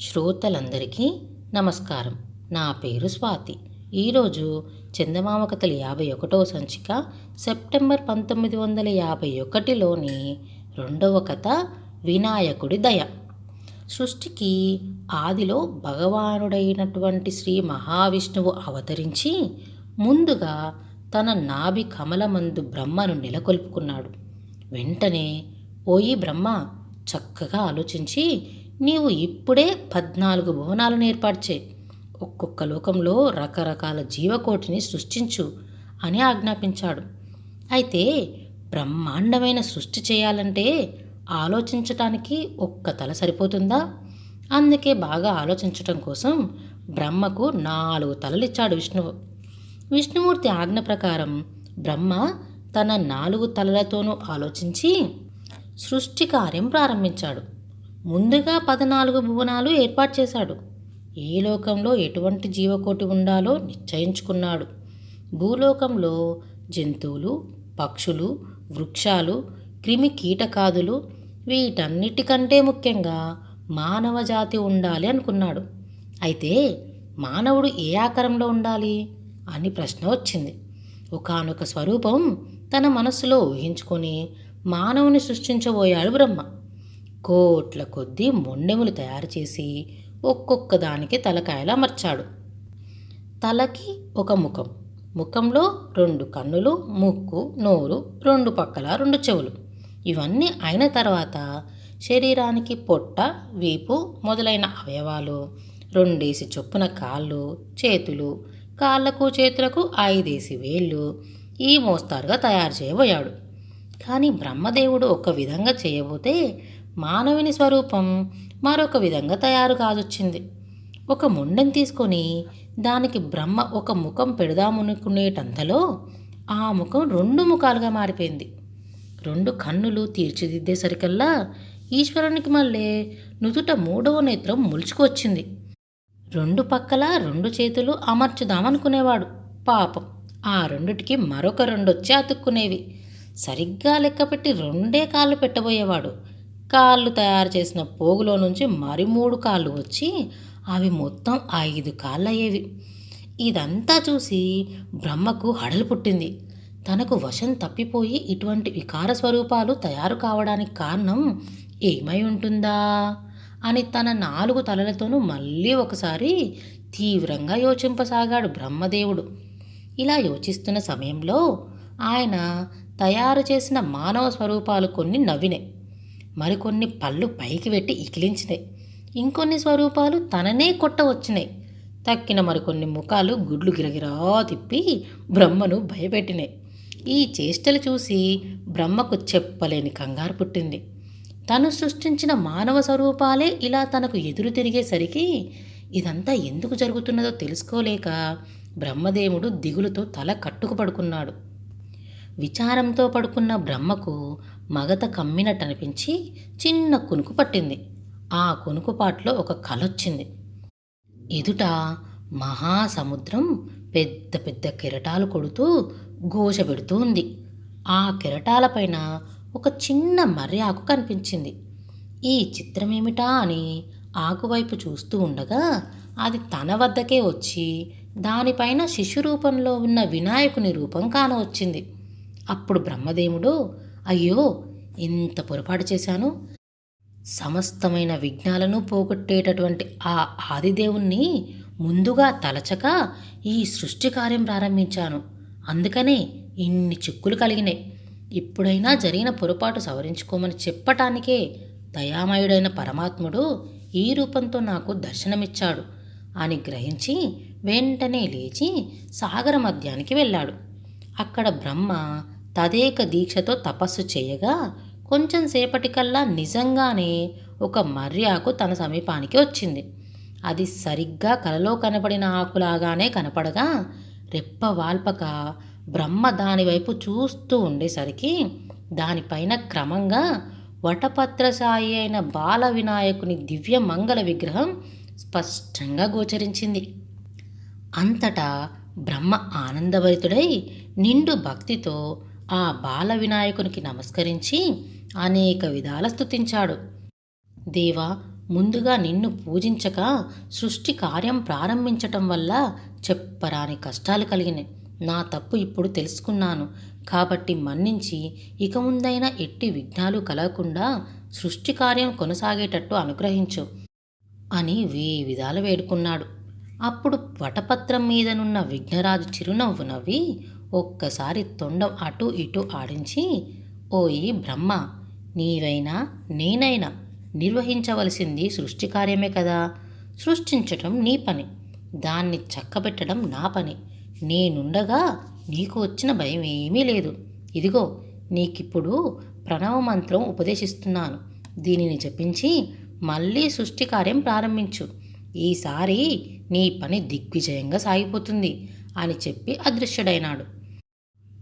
శ్రోతలందరికీ నమస్కారం. నా పేరు స్వాతి. ఈరోజు చందమామ కథలు యాభై ఒకటవ సంచిక సెప్టెంబర్ పంతొమ్మిది వందల యాభై ఒకటిలోని రెండవ కథ వినాయకుడి దయ. సృష్టికి ఆదిలో భగవానుడైనటువంటి శ్రీ మహావిష్ణువు అవతరించి ముందుగా తన నాభి కమలమందు బ్రహ్మను నెలకొల్పుకున్నాడు. వెంటనే ఓయి బ్రహ్మ చక్కగా ఆలోచించి నీవు ఇప్పుడే పద్నాలుగు భువనాలను ఏర్పాటు ఒక్కొక్క లోకంలో రకరకాల జీవకోటిని సృష్టించు అని ఆజ్ఞాపించాడు. అయితే బ్రహ్మాండమైన సృష్టి చేయాలంటే ఆలోచించటానికి ఒక్క తల సరిపోతుందా? అందుకే బాగా ఆలోచించటం కోసం బ్రహ్మకు నాలుగు తలలిచ్చాడు విష్ణువు. విష్ణుమూర్తి ఆజ్ఞ ప్రకారం బ్రహ్మ తన నాలుగు తలలతోనూ ఆలోచించి సృష్టి కార్యం ప్రారంభించాడు. ముందుగా పద్నాలుగు భువనాలు ఏర్పాటు చేశాడు. ఏ లోకంలో ఎటువంటి జీవకోటి ఉండాలో నిశ్చయించుకున్నాడు. భూలోకంలో జంతువులు పక్షులు వృక్షాలు క్రిమి కీటకాదులు వీటన్నిటికంటే ముఖ్యంగా మానవ జాతి ఉండాలి అనుకున్నాడు. అయితే మానవుడు ఏ ఆకారంలో ఉండాలి అని ప్రశ్న వచ్చింది. ఒకానొక స్వరూపం తన మనస్సులో ఊహించుకొని మానవుని సృష్టించబోయాడు బ్రహ్మ. కోట్ల కొద్దీ మొండెములు తయారు చేసి ఒక్కొక్క దానికి తలకాయలు అమర్చాడు తలకి ఒక ముఖం. ముఖంలో రెండు కన్నులు ముక్కు నోరు రెండు పక్కల రెండు చెవులు. ఇవన్నీ అయిన తర్వాత శరీరానికి పొట్ట వీపు మొదలైన అవయవాలు రెండేసి చొప్పున కాళ్ళు చేతులు కాళ్ళకు చేతులకు ఐదేసి వేళ్ళు ఈ మోస్తారుగా తయారు చేయబోయాడు. కానీ బ్రహ్మదేవుడు ఒక విధంగా చేయబోతే మానవుని స్వరూపం మరొక విధంగా తయారు కాదొచ్చింది ఒక ముండెని తీసుకొని దానికి బ్రహ్మ ఒక ముఖం పెడదామనుకునేటంతలో ఆ ముఖం రెండు ముఖాలుగా మారిపోయింది. రెండు కన్నులు తీర్చిదిద్దేసరికల్లా ఈశ్వరునికి మళ్ళీ నుదుట మూడవ నేత్రం ములుచుకొచ్చింది. రెండు పక్కల రెండు చేతులు అమర్చుదామనుకునేవాడు. పాపం ఆ రెండిటికి మరొక రెండొచ్చి అతుక్కునేవి. సరిగ్గా లెక్కపెట్టి రెండే కాళ్ళు పెట్టబోయేవాడు. కాళ్ళు తయారు చేసిన పోగులో నుంచి మరి మూడు కాళ్ళు వచ్చి అవి మొత్తం ఐదు కాళ్ళు అయ్యేవి ఇదంతా చూసి బ్రహ్మకు హడలు పుట్టింది. తనకు వశం తప్పిపోయి ఇటువంటి వికార స్వరూపాలు తయారు కావడానికి కారణం ఏమై ఉంటుందా? అని తన నాలుగు తలలతోనూ మళ్ళీ ఒకసారి తీవ్రంగా యోచింపసాగాడు బ్రహ్మదేవుడు. ఇలా యోచిస్తున్న సమయంలో ఆయన తయారు చేసిన మానవ స్వరూపాలు కొన్ని నవ్వినాయి మరికొన్ని పళ్ళు పైకి పెట్టి ఇకిలించినాయి. ఇంకొన్ని స్వరూపాలు తననే కొట్ట వచ్చినాయి తక్కిన మరికొన్ని ముఖాలు గుడ్లు గిరగిరా తిప్పి బ్రహ్మను భయపెట్టినాయి. ఈ చేష్టలు చూసి బ్రహ్మకు చెప్పలేని కంగారు పుట్టింది. తను సృష్టించిన మానవ స్వరూపాలే ఇలా తనకు ఎదురు తిరిగేసరికి ఇదంతా ఎందుకు జరుగుతున్నదో తెలుసుకోలేక బ్రహ్మదేవుడు దిగులుతో తల కట్టుకు పడుకున్నాడు. విచారంతో పడుకున్న బ్రహ్మకు మగత కమ్మినట్టు అనిపించి చిన్న కునుకు పట్టింది. ఆ కునుకుపాట్లో ఒక కలొచ్చింది. ఎదుట మహాసముద్రం పెద్ద పెద్ద కెరటాలు కొడుతూ ఘోష పెడుతూ ఉంది. ఆ కెరటాలపైన ఒక చిన్న మర్రి ఆకు కనిపించింది. ఈ చిత్రమేమిటా అని ఆకువైపు చూస్తూ ఉండగా అది తన వద్దకే వచ్చి దానిపైన శిశు రూపంలో ఉన్న వినాయకుని రూపం కానవచ్చింది. అప్పుడు బ్రహ్మదేవుడు అయ్యో ఇంత పొరపాటు చేశాను? సమస్తమైన విఘ్నాలను పోగొట్టేటటువంటి ఆ ఆదిదేవుణ్ణి ముందుగా తలచక ఈ సృష్టి కార్యం ప్రారంభించాను. అందుకనే ఇన్ని చిక్కులు కలిగినాయి ఇప్పుడైనా జరిగిన పొరపాటు సవరించుకోమని చెప్పటానికే దయామయుడైన పరమాత్ముడు ఈ రూపంతో నాకు దర్శనమిచ్చాడు అని గ్రహించి వెంటనే లేచి సాగర మధ్యానికి వెళ్ళాడు. అక్కడ బ్రహ్మ తదేక దీక్షతో తపస్సు చేయగా కొంచెం సేపటికల్లా నిజంగానే ఒక మర్రి ఆకు తన సమీపానికి వచ్చింది. అది సరిగ్గా కలలో కనబడిన ఆకులాగానే కనపడగా రెప్ప వాల్పక బ్రహ్మ దానివైపు చూస్తూ ఉండేసరికి దానిపైన క్రమంగా వటపత్రసాయి అయిన బాల వినాయకుని దివ్య మంగళ విగ్రహం స్పష్టంగా గోచరించింది. అంతటా బ్రహ్మ ఆనందభరితుడై నిండు భక్తితో ఆ బాల వినాయకునికి నమస్కరించి అనేక విధాల స్థుతించాడు దేవా ముందుగా నిన్ను పూజించక సృష్టి కార్యం ప్రారంభించటం వల్ల చెప్పరాని కష్టాలు కలిగినాయి నా తప్పు ఇప్పుడు తెలుసుకున్నాను. కాబట్టి మన్నించి ఇక ముందైనా ఎట్టి విఘ్నాలు కలగకుండా సృష్టి కార్యం కొనసాగేటట్టు అనుగ్రహించు అని వే విధాలు వేడుకున్నాడు. అప్పుడు వటపత్రం మీదనున్న విఘ్నరాజు చిరునవ్వు నవ్వి ఒక్కసారి తొండం అటు ఇటు ఆడించి ఓయి బ్రహ్మ నీవైనా నేనైనా నిర్వహించవలసింది సృష్టి కార్యమే కదా. సృష్టించటం నీ పని దాన్ని చక్కబెట్టడం నా పని. నేనుండగా నీకు వచ్చిన భయం ఏమీ లేదు. ఇదిగో నీకిప్పుడు ప్రణవ మంత్రం ఉపదేశిస్తున్నాను. దీనిని జపించి మళ్ళీ సృష్టి కార్యం ప్రారంభించు. ఈసారి నీ పని దిగ్విజయంగా సాగిపోతుంది అని చెప్పి అదృశ్యుడైనాడు.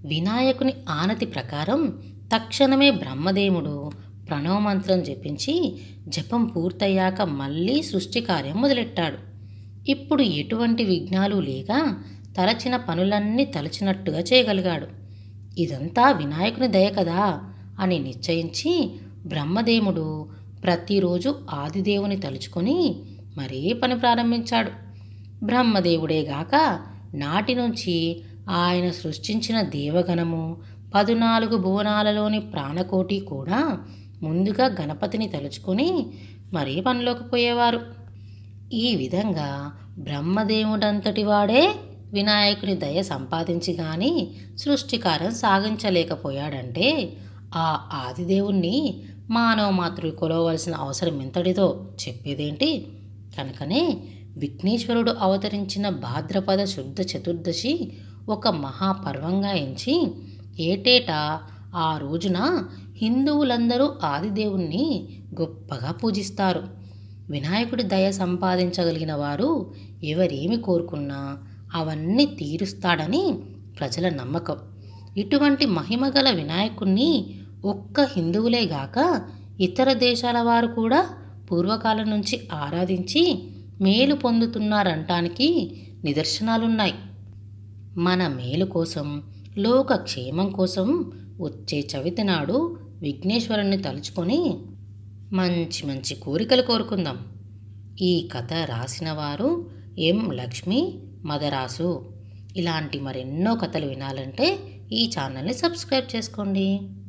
వినాయకుని ఆనతి ప్రకారం తక్షణమే బ్రహ్మదేవుడు ప్రణవమంత్రం జపించి జపం పూర్తయ్యాక మళ్ళీ సృష్టి కార్యం మొదలెట్టాడు. ఇప్పుడు ఎటువంటి విఘ్నాలు లేక తలచిన పనులన్నీ తలచినట్టుగా చేయగలిగాడు. ఇదంతా వినాయకుని దయ కదా అని నిశ్చయించి బ్రహ్మదేవుడు ప్రతిరోజు ఆదిదేవుని తలుచుకొని మరీ పని ప్రారంభించాడు. బ్రహ్మదేవుడేగాక నాటి నుంచి ఆయన సృష్టించిన దేవగణము పదునాలుగు భువనాలలోని ప్రాణకోటి కూడా ముందుగా గణపతిని తలుచుకొని మరీ పనిలోకి పోయేవారు. ఈ విధంగా బ్రహ్మదేవుడంతటి వాడే వినాయకుని దయ సంపాదించి కానీ సృష్టికారం సాగించలేకపోయాడంటే ఆ ఆదిదేవుణ్ణి మానవ మాతృ కొలవలసిన అవసరం ఎంతటిదో చెప్పేదేంటి? కనుకనే విఘ్నేశ్వరుడు అవతరించిన భాద్రపద శుద్ధ చతుర్దశి ఒక మహాపర్వంగా ఎంచి ఏటేటా ఆ రోజున హిందువులందరూ ఆదిదేవుణ్ణి గొప్పగా పూజిస్తారు. వినాయకుడి దయ సంపాదించగలిగిన వారు ఎవరేమి కోరుకున్నా అవన్నీ తీరుస్తాడని ప్రజల నమ్మకం. ఇటువంటి మహిమగల వినాయకుణ్ణి ఒక్క హిందువులే గాక ఇతర దేశాల వారు కూడా పూర్వకాలం నుంచి ఆరాధించి మేలు పొందుతున్నారంటానికి నిదర్శనాలున్నాయి. మన మేలు కోసం లోక క్షేమం కోసం వచ్చే చవితి నాడు విఘ్నేశ్వరుణ్ణి తలుచుకొని మంచి మంచి కోరికలు కోరుకుందాం. ఈ కథ రాసిన వారు ఎం లక్ష్మి మదరాసు. ఇలాంటి మరెన్నో కథలు వినాలంటే ఈ ఛానల్ని సబ్స్క్రైబ్ చేసుకోండి.